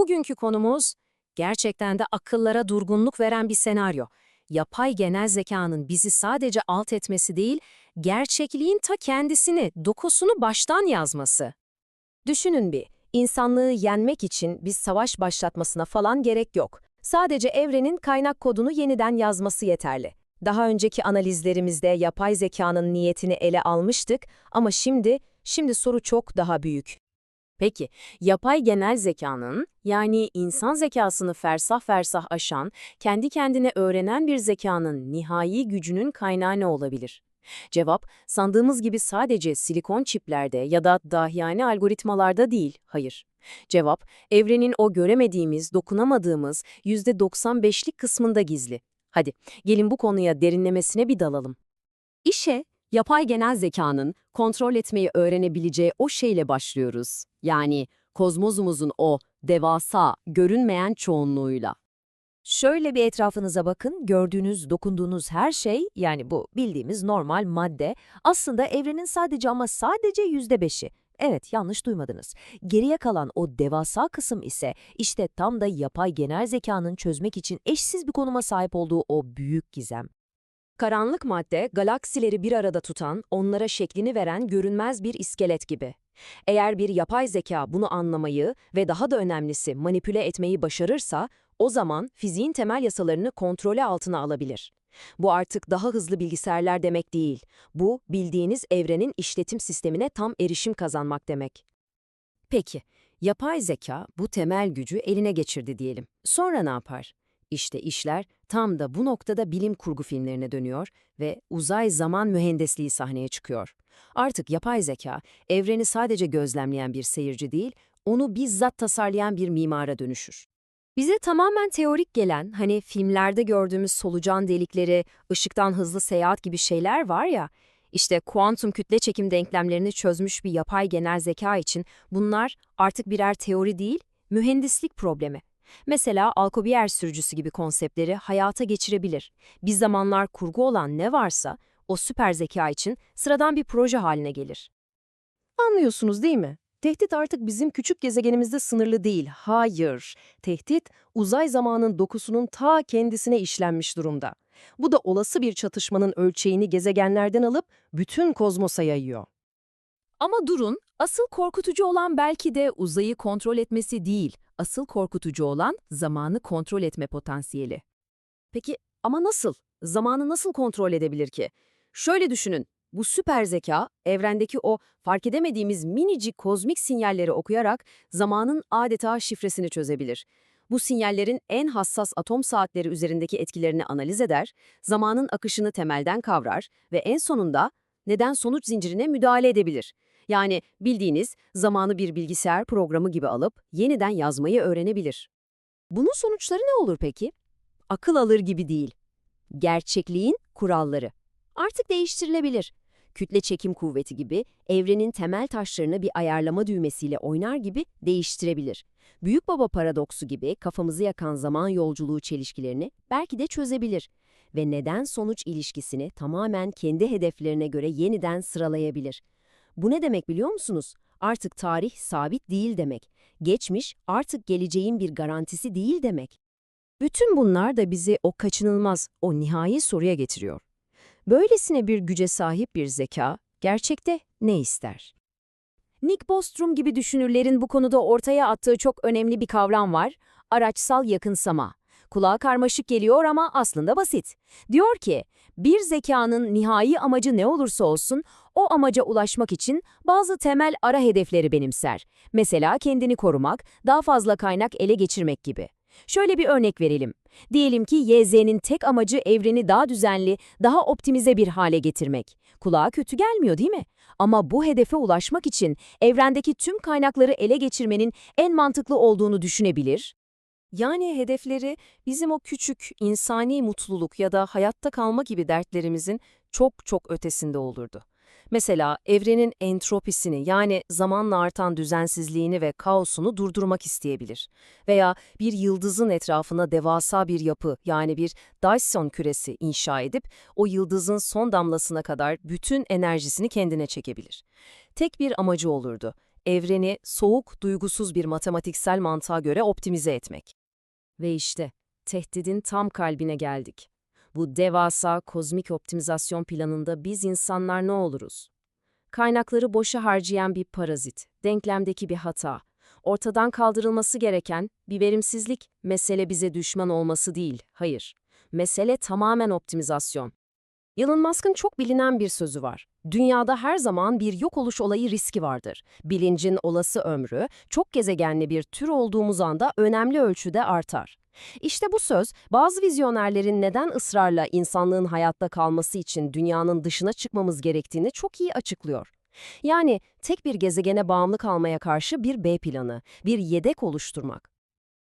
Bugünkü konumuz gerçekten de akıllara durgunluk veren bir senaryo. Yapay genel zekanın bizi sadece alt etmesi değil, gerçekliğin ta kendisini, dokusunu baştan yazması. Düşünün bir, insanlığı yenmek için bir savaş başlatmasına falan gerek yok. Sadece evrenin kaynak kodunu yeniden yazması yeterli. Daha önceki analizlerimizde yapay zekanın niyetini ele almıştık ama şimdi, şimdi soru çok daha büyük. Peki, yapay genel zekanın, yani insan zekasını fersah fersah aşan, kendi kendine öğrenen bir zekanın nihai gücünün kaynağı ne olabilir? Cevap, sandığımız gibi sadece silikon çiplerde ya da dahiyane algoritmalarda değil, hayır. Cevap, evrenin o göremediğimiz, dokunamadığımız %95'lik kısmında gizli. Hadi, gelin bu konuya derinlemesine bir dalalım. İşe, yapay genel zekanın kontrol etmeyi öğrenebileceği o şeyle başlıyoruz. Yani kozmozumuzun o devasa, görünmeyen çoğunluğuyla. Şöyle bir etrafınıza bakın, gördüğünüz, dokunduğunuz her şey, yani bu bildiğimiz normal madde, aslında evrenin sadece ama sadece yüzde beşi. Evet, yanlış duymadınız. Geriye kalan o devasa kısım ise işte tam da yapay genel zekanın çözmek için eşsiz bir konuma sahip olduğu o büyük gizem. Karanlık madde, galaksileri bir arada tutan, onlara şeklini veren görünmez bir iskelet gibi. Eğer bir yapay zeka bunu anlamayı ve daha da önemlisi manipüle etmeyi başarırsa, o zaman fiziğin temel yasalarını kontrole altına alabilir. Bu artık daha hızlı bilgisayarlar demek değil. Bu, bildiğiniz evrenin işletim sistemine tam erişim kazanmak demek. Peki, yapay zeka bu temel gücü eline geçirdi diyelim. Sonra ne yapar? İşte işler tam da bu noktada bilim kurgu filmlerine dönüyor ve uzay zaman mühendisliği sahneye çıkıyor. Artık yapay zeka, evreni sadece gözlemleyen bir seyirci değil, onu bizzat tasarlayan bir mimara dönüşür. Bize tamamen teorik gelen, hani filmlerde gördüğümüz solucan delikleri, ışıktan hızlı seyahat gibi şeyler var ya, işte kuantum kütle çekim denklemlerini çözmüş bir yapay genel zeka için bunlar artık birer teori değil, mühendislik problemi. Mesela Alcubierre sürücüsü gibi konseptleri hayata geçirebilir. Bir zamanlar kurgu olan ne varsa o süper zeka için sıradan bir proje haline gelir. Anlıyorsunuz değil mi? Tehdit artık bizim küçük gezegenimizde sınırlı değil. Hayır. Tehdit uzay zamanın dokusunun ta kendisine işlenmiş durumda. Bu da olası bir çatışmanın ölçeğini gezegenlerden alıp bütün kozmosa yayıyor. Ama durun, asıl korkutucu olan belki de uzayı kontrol etmesi değil, asıl korkutucu olan zamanı kontrol etme potansiyeli. Peki ama nasıl? Zamanı nasıl kontrol edebilir ki? Şöyle düşünün, bu süper zeka, evrendeki o fark edemediğimiz minicik kozmik sinyalleri okuyarak zamanın adeta şifresini çözebilir. Bu sinyallerin en hassas atom saatleri üzerindeki etkilerini analiz eder, zamanın akışını temelden kavrar ve en sonunda neden-sonuç zincirine müdahale edebilir. Yani bildiğiniz zamanı bir bilgisayar programı gibi alıp yeniden yazmayı öğrenebilir. Bunun sonuçları ne olur peki? Akıl alır gibi değil. Gerçekliğin kuralları. Artık değiştirilebilir. Kütle çekim kuvveti gibi evrenin temel taşlarını bir ayarlama düğmesiyle oynar gibi değiştirebilir. Büyük baba paradoksu gibi kafamızı yakan zaman yolculuğu çelişkilerini belki de çözebilir ve neden-sonuç ilişkisini tamamen kendi hedeflerine göre yeniden sıralayabilir. Bu ne demek biliyor musunuz? Artık tarih sabit değil demek. Geçmiş artık geleceğin bir garantisi değil demek. Bütün bunlar da bizi o kaçınılmaz, o nihai soruya getiriyor. Böylesine bir güce sahip bir zeka gerçekte ne ister? Nick Bostrom gibi düşünürlerin bu konuda ortaya attığı çok önemli bir kavram var, araçsal yakınsama. Kulağa karmaşık geliyor ama aslında basit. Diyor ki, bir zekanın nihai amacı ne olursa olsun, o amaca ulaşmak için bazı temel ara hedefleri benimser. Mesela kendini korumak, daha fazla kaynak ele geçirmek gibi. Şöyle bir örnek verelim. Diyelim ki YZ'nin tek amacı evreni daha düzenli, daha optimize bir hale getirmek. Kulağa kötü gelmiyor değil mi? Ama bu hedefe ulaşmak için evrendeki tüm kaynakları ele geçirmenin en mantıklı olduğunu düşünebilir. Yani hedefleri bizim o küçük insani mutluluk ya da hayatta kalma gibi dertlerimizin çok çok ötesinde olurdu. Mesela evrenin entropisini yani zamanla artan düzensizliğini ve kaosunu durdurmak isteyebilir. Veya bir yıldızın etrafına devasa bir yapı yani bir Dyson küresi inşa edip o yıldızın son damlasına kadar bütün enerjisini kendine çekebilir. Tek bir amacı olurdu. Evreni soğuk, duygusuz bir matematiksel mantığa göre optimize etmek. Ve işte tehdidin tam kalbine geldik. Bu devasa kozmik optimizasyon planında biz insanlar ne oluruz? Kaynakları boşa harcayan bir parazit, denklemdeki bir hata, ortadan kaldırılması gereken bir verimsizlik, mesele bize düşman olması değil, hayır. Mesele tamamen optimizasyon. Elon Musk'ın çok bilinen bir sözü var. Dünyada her zaman bir yok oluş olayı riski vardır. Bilincin olası ömrü, çok gezegenli bir tür olduğumuz anda önemli ölçüde artar. İşte bu söz, bazı vizyonerlerin neden ısrarla insanlığın hayatta kalması için dünyanın dışına çıkmamız gerektiğini çok iyi açıklıyor. Yani tek bir gezegene bağımlı kalmaya karşı bir B planı, bir yedek oluşturmak.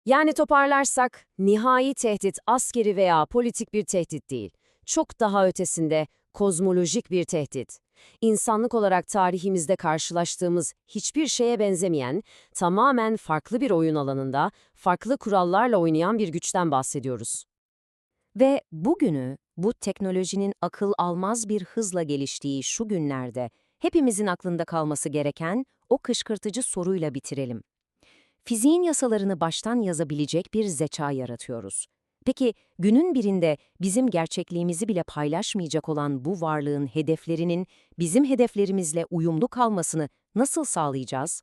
Yani toparlarsak, nihai tehdit askeri veya politik bir tehdit değil. Çok daha ötesinde kozmolojik bir tehdit. İnsanlık olarak tarihimizde karşılaştığımız hiçbir şeye benzemeyen, tamamen farklı bir oyun alanında, farklı kurallarla oynayan bir güçten bahsediyoruz. Ve bugünü, bu teknolojinin akıl almaz bir hızla geliştiği şu günlerde, hepimizin aklında kalması gereken o kışkırtıcı soruyla bitirelim. Fiziğin yasalarını baştan yazabilecek bir zeka yaratıyoruz. Peki günün birinde bizim gerçekliğimizi bile paylaşmayacak olan bu varlığın hedeflerinin bizim hedeflerimizle uyumlu kalmasını nasıl sağlayacağız?